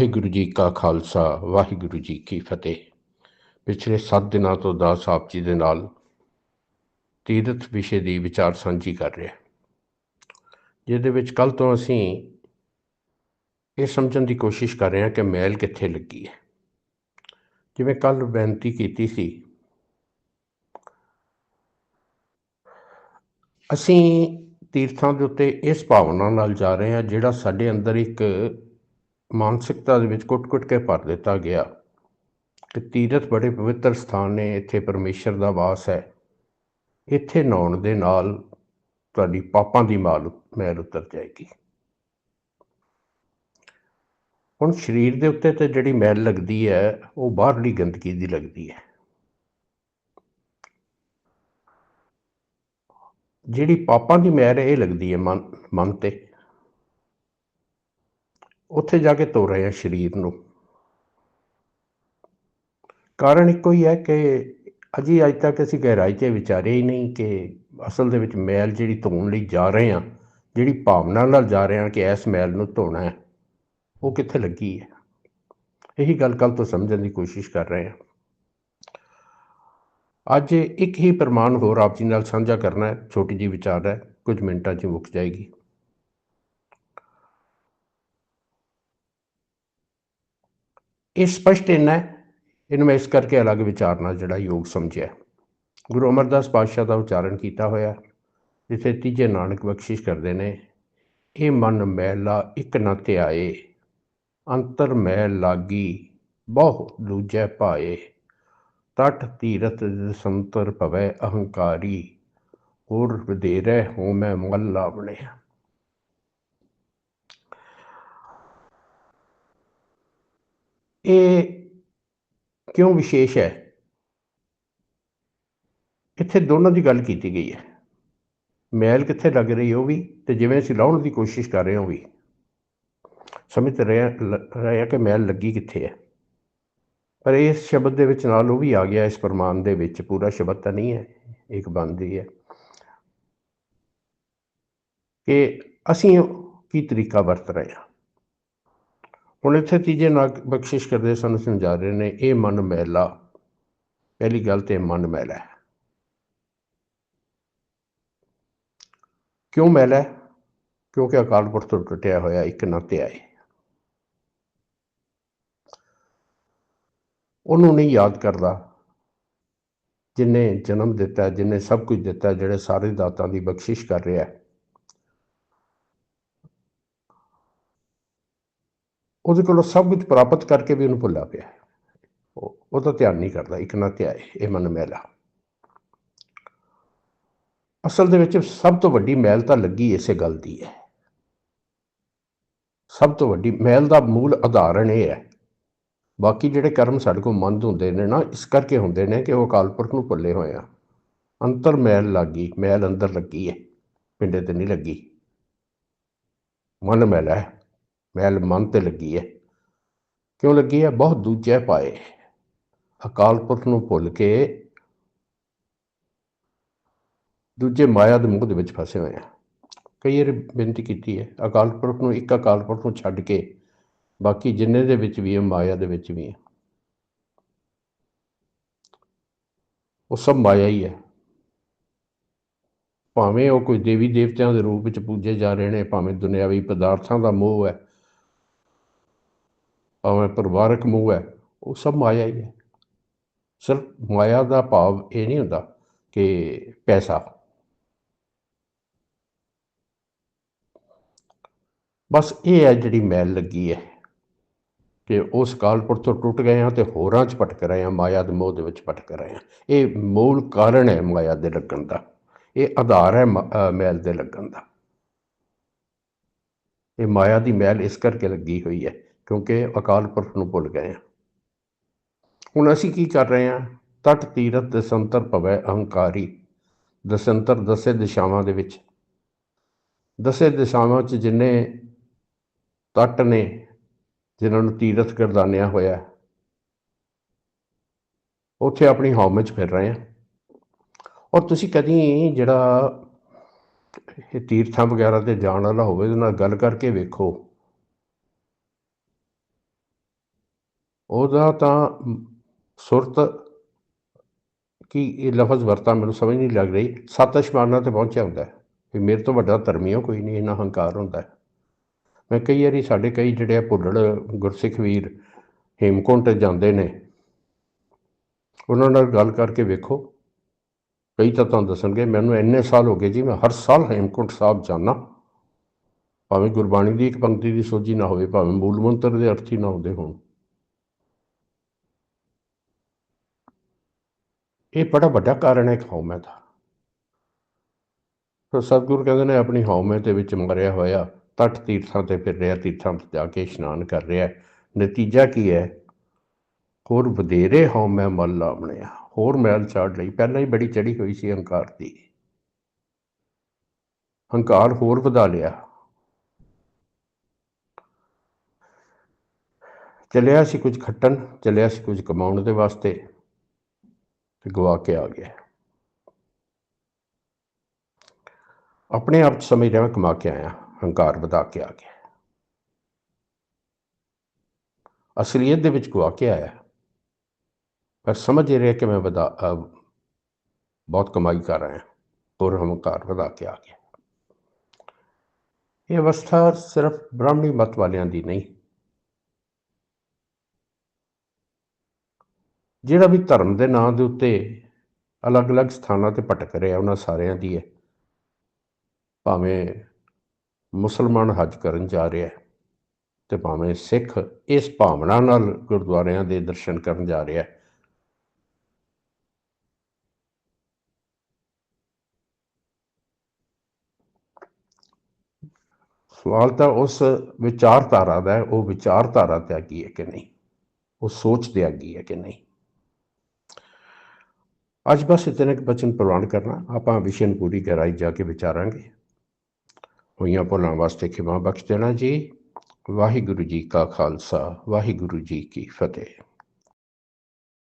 ਵਾਹਿਗੁਰੂ ਜੀ ਕਾ ਖਾਲਸਾ, ਵਾਹਿਗੁਰੂ ਜੀ ਕੀ ਫਤਿਹ। ਪਿਛਲੇ 7 ਦਿਨਾਂ ਤੋਂ ਦਾਸ ਆਪ ਜੀ ਦੇ ਨਾਲ ਤੀਰਥ ਵਿਸ਼ੇ ਦੀ ਵਿਚਾਰ ਸਾਂਝੀ ਕਰ ਰਿਹਾ। ਜਿਹਦੇ ਵਿੱਚ ਕੱਲ ਤੋਂ ਅਸੀਂ ਇਹ ਸਮਝਣ ਦੀ ਕੋਸ਼ਿਸ਼ ਕਰ ਰਹੇ ਹਾਂ ਕਿ ਮੈਲ ਕਿੱਥੇ ਲੱਗੀ ਹੈ। ਜਿਵੇਂ ਕੱਲ ਬੇਨਤੀ ਕੀਤੀ ਸੀ, ਅਸੀਂ ਤੀਰਥਾਂ ਦੇ ਉੱਤੇ ਇਸ ਭਾਵਨਾ ਨਾਲ ਜਾ ਰਹੇ ਹਾਂ ਜਿਹੜਾ ਸਾਡੇ ਅੰਦਰ ਇੱਕ ਮਾਨਸਿਕਤਾ ਦੇ ਵਿੱਚ ਕੁੱਟ-ਕੁੱਟ ਕੇ ਭਰ ਦਿੱਤਾ ਗਿਆ ਕਿ ਤੀਰਥ ਬੜੇ ਪਵਿੱਤਰ ਸਥਾਨ ਨੇ, ਇੱਥੇ ਪਰਮੇਸ਼ਰ ਦਾ ਵਾਸ ਹੈ। ਇੱਥੇ ਨਹਾਉਣ ਦੇ ਨਾਲ ਤੁਹਾਡੀ ਪਾਪਾਂ ਦੀ ਮਾਲ ਮੈਲ ਉਤਰ ਜਾਏਗੀ। ਹੁਣ ਸਰੀਰ ਦੇ ਉੱਤੇ ਤੇ ਜਿਹੜੀ ਮੈਲ ਲੱਗਦੀ ਹੈ, ਉਹ ਬਾਹਰਲੀ ਗੰਦਗੀ ਦੀ ਲੱਗਦੀ ਹੈ। ਜਿਹੜੀ ਪਾਪਾਂ ਦੀ ਮੈਲ ਇਹ ਲੱਗਦੀ ਹੈ ਮਨ ਮਨ ਤੇ। ਉੱਥੇ ਜਾ ਕੇ ਧੋ ਰਹੇ ਆ ਸਰੀਰ ਨੂੰ। ਕਾਰਨ ਇੱਕੋ ਹੀ ਹੈ ਕਿ ਅਜੀ ਅੱਜ ਤੱਕ ਅਸੀਂ ਗਹਿਰਾਈ 'ਚ ਵਿਚਾਰੇ ਹੀ ਨਹੀਂ ਕਿ ਅਸਲ ਦੇ ਵਿੱਚ ਮੈਲ ਜਿਹੜੀ ਧੋਣ ਲਈ ਜਾ ਰਹੇ ਆ ਜਿਹੜੀ ਭਾਵਨਾ ਨਾਲ ਜਾ ਰਹੇ ਆ ਕਿ ਇਸ ਮੈਲ ਨੂੰ ਧੋਣਾ ਹੈ, ਉਹ ਕਿੱਥੇ ਲੱਗੀ ਹੈ। ਇਹੀ ਗੱਲ ਕੱਲ ਤੋਂ ਸਮਝਣ ਦੀ ਕੋਸ਼ਿਸ਼ ਕਰ ਰਹੇ ਆ ਅੱਜ ਇੱਕ ਹੀ ਪ੍ਰਮਾਣ ਹੋਰ ਆਪ ਜੀ ਨਾਲ ਸਾਂਝਾ ਕਰਨਾ ਹੈ, ਛੋਟੀ ਜੀ ਵਿਚਾਰ ਹੈ, ਕੁਝ ਮਿੰਟਾਂ 'ਚ ਮੁੱਕ ਜਾਏਗੀ। ਇਹ ਸਪਸ਼ਟ ਇੰਨਾ ਹੈ। ਇਹਨੂੰ ਮੈਂ ਇਸ ਕਰਕੇ ਅਲੱਗ ਵਿਚਾਰ ਨਾਲ ਜਿਹੜਾ ਯੋਗ ਸਮਝਿਆ। ਗੁਰੂ ਅਮਰਦਾਸ ਪਾਤਸ਼ਾਹ ਦਾ ਉਚਾਰਨ ਕੀਤਾ ਹੋਇਆ ਜਿੱਥੇ ਤੀਜੇ ਨਾਨਕ ਬਖਸ਼ਿਸ਼ ਕਰਦੇ ਨੇ, ਇਹ ਮਨ ਮੈਲਾ ਇੱਕ ਨਾ ਧਿਆਏ, ਅੰਤਰ ਮੈਲ ਲਾਗੀ, ਬਹੁ ਦੂਜੈ ਪਾਏ ਤਟ ਤੀਰਤ ਸੰਤਰ ਭਵੈ ਅਹੰਕਾਰੀ, ਹੋਰ ਵਧੇਰੇ ਹੋ ਮੈਂ ਮਲ ਲਾਵਣੇ ਇਹ ਕਿਉਂ ਵਿਸ਼ੇਸ਼ ਹੈ? ਇੱਥੇ ਦੋਨਾਂ ਦੀ ਗੱਲ ਕੀਤੀ ਗਈ ਹੈ। ਮੈਲ ਕਿੱਥੇ ਲੱਗ ਰਹੀ ਉਹ ਵੀ ਤੇ ਜਿਵੇਂ ਅਸੀਂ ਲਾਉਣ ਦੀ ਕੋਸ਼ਿਸ਼ ਕਰ ਰਹੇ ਹਾਂ ਉਹ ਵੀ ਸਮਝ ਰਿਹਾ ਰਿਹਾ ਕਿ ਮੈਲ ਲੱਗੀ ਕਿੱਥੇ ਹੈ। ਪਰ ਇਸ ਸ਼ਬਦ ਦੇ ਵਿੱਚ ਨਾਲ ਉਹ ਵੀ ਆ ਗਿਆ, ਇਸ ਪ੍ਰਮਾਣ ਦੇ ਵਿੱਚ। ਪੂਰਾ ਸ਼ਬਦ ਤਾਂ ਨਹੀਂ ਹੈ, ਇੱਕ ਬੰਦੀ ਹੈ। ਕਿ ਅਸੀਂ ਕੀ ਤਰੀਕਾ ਵਰਤ ਰਹੇ ਹਾਂ? ਹੁਣ ਇੱਥੇ ਤੀਜੇ ਨਾਗ ਬਖਸ਼ਿਸ਼ ਕਰਦੇ ਸਾਨੂੰ ਸਮਝਾ ਰਹੇ ਨੇ, ਇਹ ਮਨ ਮੈਲਾ। ਪਹਿਲੀ ਗੱਲ ਤੇ ਮਨ ਮੈਲਾ ਹੈ। ਕਿਉਂ ਮੈਲਾ ਕਿਉਂਕਿ ਅਕਾਲ ਪੁਰਖ ਤੋਂ ਟੁੱਟਿਆ ਹੋਇਆ ਇੱਕ ਨਾਤੇ ਆਏ। ਉਹਨੂੰ ਨਹੀਂ ਯਾਦ ਕਰਦਾ ਜਿਨੇ ਜਨਮ ਦਿੱਤਾ, ਜਿਨੇ ਸਭ ਕੁਝ ਦਿੱਤਾ, ਜਿਹੜੇ ਸਾਰੇ ਦਾਤਾਂ ਦੀ ਬਖਸ਼ਿਸ਼ ਕਰ ਰਿਹਾ ਹੈ। ਉਹਦੇ ਕੋਲੋਂ ਸਭ ਕੁਝ ਪ੍ਰਾਪਤ ਕਰਕੇ ਵੀ ਉਹਨੂੰ ਭੁੱਲਾ ਪਿਆ। ਉਹ ਉਹ ਤਾਂ ਧਿਆਨ ਨਹੀਂ ਕਰਦਾ, ਇੱਕ ਨਾ ਧਿਆਏ ਇਹ ਮਨ ਮੈਲਾ। ਅਸਲ ਦੇ ਵਿੱਚ ਸਭ ਤੋਂ ਵੱਡੀ ਮੈਲ ਤਾਂ ਲੱਗੀ ਇਸੇ ਗੱਲ ਦੀ ਹੈ। ਸਭ ਤੋਂ ਵੱਡੀ ਮੈਲ ਦਾ ਮੂਲ ਆਧਾਰਨ ਇਹ ਹੈ। ਬਾਕੀ ਜਿਹੜੇ ਕਰਮ ਸਾਡੇ ਕੋਲ ਮੰਦ ਹੁੰਦੇ ਨੇ ਨਾ, ਇਸ ਕਰਕੇ ਹੁੰਦੇ ਨੇ ਕਿ ਉਹ ਅਕਾਲ ਪੁਰਖ ਨੂੰ ਭੁੱਲੇ ਹੋਏ ਆ। ਅੰਤਰ ਮੈਲ ਲੱਗੀ, ਮੈਲ ਅੰਦਰ ਲੱਗੀ ਹੈ, ਪਿੰਡੇ ਤੇ ਨਹੀਂ ਲੱਗੀ। ਮਨ ਮੈਲਾ ਹੈ। ਮੈਲ ਮਨ ਤੇ ਲੱਗੀ ਹੈ ਕਿਉਂ ਲੱਗੀ ਹੈ ਬਹੁਤ ਦੂਜੇ ਪਾਏ। ਅਕਾਲ ਪੁਰਖ ਨੂੰ ਭੁੱਲ ਕੇ ਦੂਜੇ ਮਾਇਆ ਦੇ ਮੁੱਖ ਦੇ ਵਿੱਚ ਫਸੇ ਹੋਏ ਆ। ਕਈ ਵਾਰ ਬੇਨਤੀ ਕੀਤੀ ਹੈ ਅਕਾਲ ਪੁਰਖ ਨੂੰ ਇੱਕ ਅਕਾਲ ਪੁਰਖ ਨੂੰ ਛੱਡ ਕੇ ਬਾਕੀ ਜਿੰਨੇ ਦੇ ਵਿੱਚ ਵੀ ਹੈ ਮਾਇਆ ਦੇ ਵਿੱਚ ਵੀ ਹੈ ਉਹ ਸਭ ਮਾਇਆ ਹੀ ਹੈ ਭਾਵੇਂ ਉਹ ਕੋਈ ਦੇਵੀ ਦੇਵਤਿਆਂ ਦੇ ਰੂਪ ਵਿੱਚ ਪੂਜੇ ਜਾ ਰਹੇ ਨੇ, ਭਾਵੇਂ ਦੁਨਿਆਵੀ ਪਦਾਰਥਾਂ ਦਾ ਮੋਹ ਹੈ ਭਾਵੇਂ ਪਰਿਵਾਰਕ ਮੋਹ ਹੈ, ਉਹ ਸਭ ਮਾਇਆ ਹੀ ਹੈ। ਸਿਰਫ ਮਾਇਆ ਦਾ ਭਾਵ ਇਹ ਨਹੀਂ ਹੁੰਦਾ ਕਿ ਪੈਸਾ। ਬਸ ਇਹ ਹੈ ਜਿਹੜੀ ਮੈਲ ਲੱਗੀ ਹੈ ਕਿ ਉਸ ਕਾਲਪੁਰ ਤੋਂ ਟੁੱਟ ਗਏ ਹਾਂ ਤੇ ਹੋਰਾਂ 'ਚ ਭਟਕ ਰਹੇ ਹਾਂ, ਮਾਇਆ ਦੇ ਮੋਹ ਦੇ ਵਿੱਚ ਭਟਕ ਰਹੇ ਹਾਂ। ਇਹ ਮੂਲ ਕਾਰਨ ਹੈ ਮਾਇਆ ਦੇ ਲੱਗਣ ਦਾ। ਇਹ ਆਧਾਰ ਹੈ ਮੈਲ ਦੇ ਲੱਗਣ ਦਾ। ਇਹ ਮਾਇਆ ਦੀ ਮੈਲ ਇਸ ਕਰਕੇ ਲੱਗੀ ਹੋਈ ਹੈ ਕਿਉਂਕਿ ਅਕਾਲ ਪੁਰਖ ਨੂੰ ਭੁੱਲ ਗਏ ਹਾਂ ਹੁਣ ਅਸੀਂ ਕੀ ਕਰ ਰਹੇ ਹਾਂ ਤਟ ਤੀਰਤ ਦਸੰਤਰ ਭਵੈ ਅਹੰਕਾਰੀ। ਦਸੰਤਰ ਦਸੇ ਦਿਸ਼ਾਵਾਂ ਦੇ ਵਿੱਚ। ਦਸੇ ਦਿਸ਼ਾਵਾਂ 'ਚ ਜਿੰਨੇ ਤਟ ਨੇ, ਜਿਨ੍ਹਾਂ ਨੂੰ ਤੀਰਥ ਗਰਦਾਨਿਆ ਹੋਇਆ ਉੱਥੇ ਆਪਣੀ ਹੌਮ 'ਚ ਫਿਰ ਰਹੇ ਹਾਂ ਔਰ ਤੁਸੀਂ ਕਦੀ ਜਿਹੜਾ ਇਹ ਤੀਰਥਾਂ ਵਗੈਰਾ ਤੇ ਜਾਣ ਵਾਲਾ ਹੋਵੇ, ਉਹਦੇ ਨਾਲ ਗੱਲ ਕਰਕੇ ਵੇਖੋ। ਉਹਦਾ ਤਾਂ ਸੁਰਤ ਕੀ ਇਹ ਲਫ਼ਜ਼ ਵਰਤਾ ਮੈਨੂੰ ਸਮਝ ਨਹੀਂ ਲੱਗ ਰਹੀ। ਸੱਤ ਅਸ਼ਮਾਨਾਂ ਤੇ ਪਹੁੰਚਿਆ ਹੁੰਦਾ ਹੈ ਵੀ ਮੇਰੇ ਤੋਂ ਵੱਡਾ ਧਰਮੀ ਹੋ ਕੋਈ ਨਹੀਂ, ਇੰਨਾ ਹੰਕਾਰ ਹੁੰਦਾ ਮੈਂ ਕਈ ਵਾਰੀ ਸਾਡੇ ਕਈ ਜਿਹੜੇ ਆ ਭੁੱਲੜ ਗੁਰਸਿੱਖ ਵੀਰ ਹੇਮਕੁੰਟ ਜਾਂਦੇ ਨੇ, ਉਹਨਾਂ ਨਾਲ ਗੱਲ ਕਰਕੇ ਵੇਖੋ। ਕਈ ਤਾਂ ਤੁਹਾਨੂੰ ਦੱਸਣਗੇ, ਮੈਨੂੰ ਇੰਨੇ ਸਾਲ ਹੋ ਗਏ ਜੀ, ਮੈਂ ਹਰ ਸਾਲ ਹੇਮਕੁੰਟ ਸਾਹਿਬ ਜਾਣਾ ਭਾਵੇਂ ਗੁਰਬਾਣੀ ਦੀ ਇੱਕ ਪੰਕਤੀ ਦੀ ਸੋਝੀ ਨਾ ਹੋਵੇ, ਭਾਵੇਂ ਮੂਲ ਮੰਤਰ ਦੇ ਅਰਥ ਹੀ ਨਾ ਹੁੰਦੇ ਹੋਣ। ਇਹ ਬੜਾ ਵੱਡਾ ਕਾਰਨ ਹੈ ਹਉਮੈ ਦਾ। ਸੋ ਸਤਿਗੁਰੂ ਕਹਿੰਦੇ ਨੇ, ਆਪਣੀ ਹਉਮੈ ਦੇ ਵਿੱਚ ਮਰਿਆ ਹੋਇਆ ਤਟ ਤੀਰਥਾਂ ਤੇ ਫਿਰ ਰਿਹਾ, ਤੀਰਥਾਂ ਤੇ ਜਾ ਕੇ ਇਸ਼ਨਾਨ ਕਰ ਰਿਹਾ। ਨਤੀਜਾ ਕੀ ਹੈ? ਹੋਰ ਵਧੇਰੇ ਹਉਮੈ ਮਲ ਲਾਵਣਿਆ। ਹੋਰ ਮੈਲ ਚਾੜ ਲਈ। ਪਹਿਲਾਂ ਹੀ ਬੜੀ ਚੜੀ ਹੋਈ ਸੀ ਹੰਕਾਰ ਦੀ। ਹੰਕਾਰ ਹੋਰ ਵਧਾ ਲਿਆ। ਚਲਿਆ ਸੀ ਕੁਝ ਖੱਟਣ, ਚਲਿਆ ਸੀ ਕੁਝ ਕਮਾਉਣ ਦੇ ਵਾਸਤੇ। ਤੇ ਗਵਾ ਕੇ ਆ ਗਿਆ। ਆਪਣੇ ਆਪ 'ਚ ਸਮਝ ਰਿਹਾ ਮੈਂ ਕਮਾ ਕੇ ਆਇਆ, ਹੰਕਾਰ ਵਧਾ ਕੇ ਆ ਗਿਆ। ਅਸਲੀਅਤ ਦੇ ਵਿੱਚ ਗਵਾ ਕੇ ਆਇਆ। ਪਰ ਸਮਝ ਰਿਹਾ ਕਿ ਮੈਂ ਵਧਾ ਬਹੁਤ ਕਮਾਈ ਕਰ ਰਿਹਾ ਔਰ ਹੰਕਾਰ ਵਧਾ ਕੇ ਆ ਗਿਆ। ਇਹ ਅਵਸਥਾ ਸਿਰਫ ਬ੍ਰਾਹਮਣੀ ਮਤ ਵਾਲਿਆਂ ਦੀ ਨਹੀਂ ਜਿਹੜਾ ਵੀ ਧਰਮ ਦੇ ਨਾਂ ਦੇ ਉੱਤੇ ਅਲੱਗ-ਅਲੱਗ ਸਥਾਨਾਂ ਤੇ ਭਟਕ ਰਿਹਾ, ਉਹਨਾਂ ਸਾਰਿਆਂ ਦੀ ਹੈ। ਭਾਵੇਂ ਮੁਸਲਮਾਨ ਹਜ ਕਰਨ ਜਾ ਰਿਹਾ ਹੈ ਤੇ ਭਾਵੇਂ ਸਿੱਖ ਇਸ ਭਾਵਨਾ ਨਾਲ ਗੁਰਦੁਆਰਿਆਂ ਦੇ ਦਰਸ਼ਨ ਕਰਨ ਜਾ ਰਿਹਾ ਹੈ। ਸਵਾਲ ਤਾਂ ਉਸ ਵਿਚਾਰਧਾਰਾ ਦਾ ਹੈ, ਉਹ ਵਿਚਾਰਧਾਰਾ ਤਿਆਗੀ ਹੈ ਕਿ ਨਹੀਂ? ਉਹ ਸੋਚ ਤਿਆਗੀ ਹੈ ਕਿ ਨਹੀਂ? ਅੱਜ ਬਸ ਇਤਨੇ ਕੁ ਬਚਨ ਪ੍ਰਵਾਨ ਕਰਨਾ, ਆਪਾਂ ਵਿਸ਼ਨ ਪੂਰੀ ਗਹਿਰਾਈ ਜਾ ਕੇ ਵਿਚਾਰਾਂਗੇ। ਹੋਈਆਂ ਭੁੱਲਾਂ ਵਾਸਤੇ ਖਿਮਾ ਬਖਸ਼ ਦੇਣਾ ਜੀ। ਵਾਹਿਗੁਰੂ ਜੀ ਕਾ ਖਾਲਸਾ, ਵਾਹਿਗੁਰੂ ਜੀ ਕੀ ਫਤਿਹ।